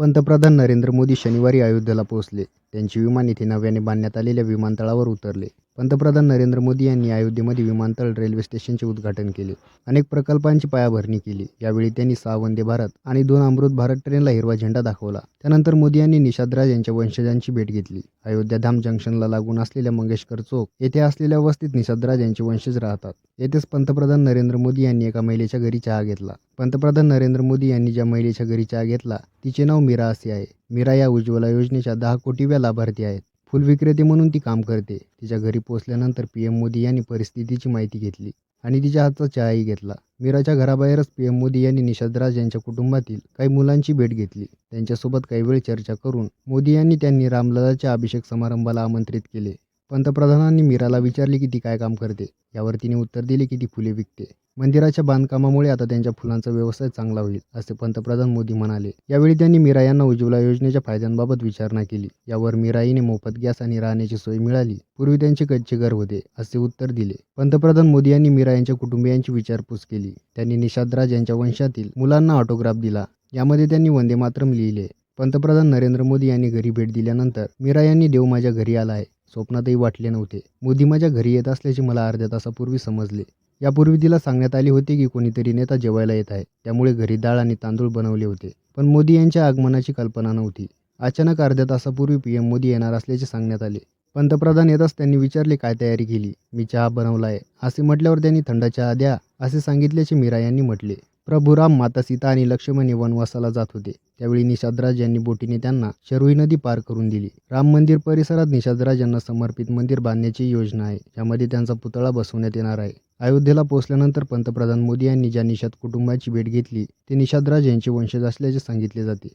पंतप्रधान नरेंद्र मोदी शनिवारी अयोध्येला पोहोचले. त्यांचे विमान येथे नव्याने बांधण्यात आलेल्या विमानतळावर उतरले. पंतप्रधान नरेंद्र मोदी यांनी अयोध्येमध्ये विमानतळ रेल्वे स्टेशनचे उद्घाटन केले. अनेक प्रकल्पांची पायाभरणी केली. यावेळी त्यांनी सहा वंदे भारत आणि दोन अमृत भारत ट्रेनला हिरवा झेंडा दाखवला. त्यानंतर मोदी यांनी निषादराज यांच्या वंशजांची भेट घेतली. अयोध्या धाम जंक्शनला लागून असलेल्या मंगेशकर चौक येथे असलेल्या वस्तीत निषादराज यांचे वंशज राहतात. येथेच पंतप्रधान नरेंद्र मोदी यांनी एका महिलेच्या घरी चहा घेतला. पंतप्रधान नरेंद्र मोदी यांनी ज्या महिलेच्या घरी चहा घेतला तिचे नाव मीरा असे आहे. मीरा या उज्ज्वला योजनेच्या दहा कोटीव्या लाभार्थी आहेत. फुल विक्रेते म्हणून ती काम करते. तिच्या घरी पोहोचल्यानंतर पी एम मोदी यांनी परिस्थितीची माहिती घेतली आणि तिच्या हातचा चहाही घेतला. मीराच्या घराबाहेरच पी एम मोदी यांनी निषादराज यांच्या कुटुंबातील काही मुलांची भेट घेतली. त्यांच्यासोबत काही वेळ चर्चा करून मोदी यांनी त्यांनी रामललाच्या अभिषेक समारंभाला आमंत्रित केले. पंतप्रधानांनी मीराला विचारले की ती काय काम करते? यावर तिने उत्तर दिले की ती फुले विकते. मंदिराच्या बांधकामामुळे आता त्यांच्या फुलांचा व्यवसाय चांगला होईल असे पंतप्रधान मोदी म्हणाले. यावेळी त्यांनी मीरा यांना उज्ज्वला योजनेच्या फायद्यांबाबत विचारणा केली. यावर मीराईने मोफत गॅस आणि राहण्याची सोय मिळाली. पूर्वी त्यांचे कच्चे घर होते असे उत्तर दिले. पंतप्रधान मोदी यांनी मीरा यांच्या कुटुंबियांची विचारपूस केली. त्यांनी निषादराज यांच्या वंशातील मुलांना ऑटोग्राफ दिला. यामध्ये त्यांनी वंदे मातरम लिहिले. पंतप्रधान नरेंद्र मोदी यांनी घरी भेट दिल्यानंतर मीरा यांनी देव माझ्या घरी आला आहे स्वप्नातही वाटले नव्हते. मोदी माझ्या घरी येत असल्याचे मला अर्ध्या तासापूर्वी समजले. यापूर्वी तिला सांगण्यात आले होते की कोणीतरी नेता जेवायला येत आहे. त्यामुळे घरी डाळ आणि तांदूळ बनवले होते. पण मोदी यांच्या आगमनाची कल्पना नव्हती. अचानक अर्ध्या तासापूर्वी पी एम मोदी येणार असल्याचे सांगण्यात आले. पंतप्रधान येताच त्यांनी विचारले काय तयारी केली? मी चहा बनवला आहे असे म्हटल्यावर त्यांनी थंड चहा द्या असे सांगितल्याचे मीरा यांनी म्हटले. प्रभू राम माता सीता आणि लक्ष्मणी वनवासाला जात होते. त्यावेळी निषादराज यांनी बोटीने त्यांना शरुई नदी पार करून दिली. राम मंदिर परिसरात निषादराज यांना समर्पित मंदिर बांधण्याची योजना आहे. यामध्ये त्यांचा पुतळा बसवण्यात येणार आहे. अयोध्येला पोहोचल्यानंतर पंतप्रधान मोदी यांनी ज्या निषाद कुटुंबाची भेट घेतली ते निषादराज यांचे वंशज असल्याचे सांगितले जाते.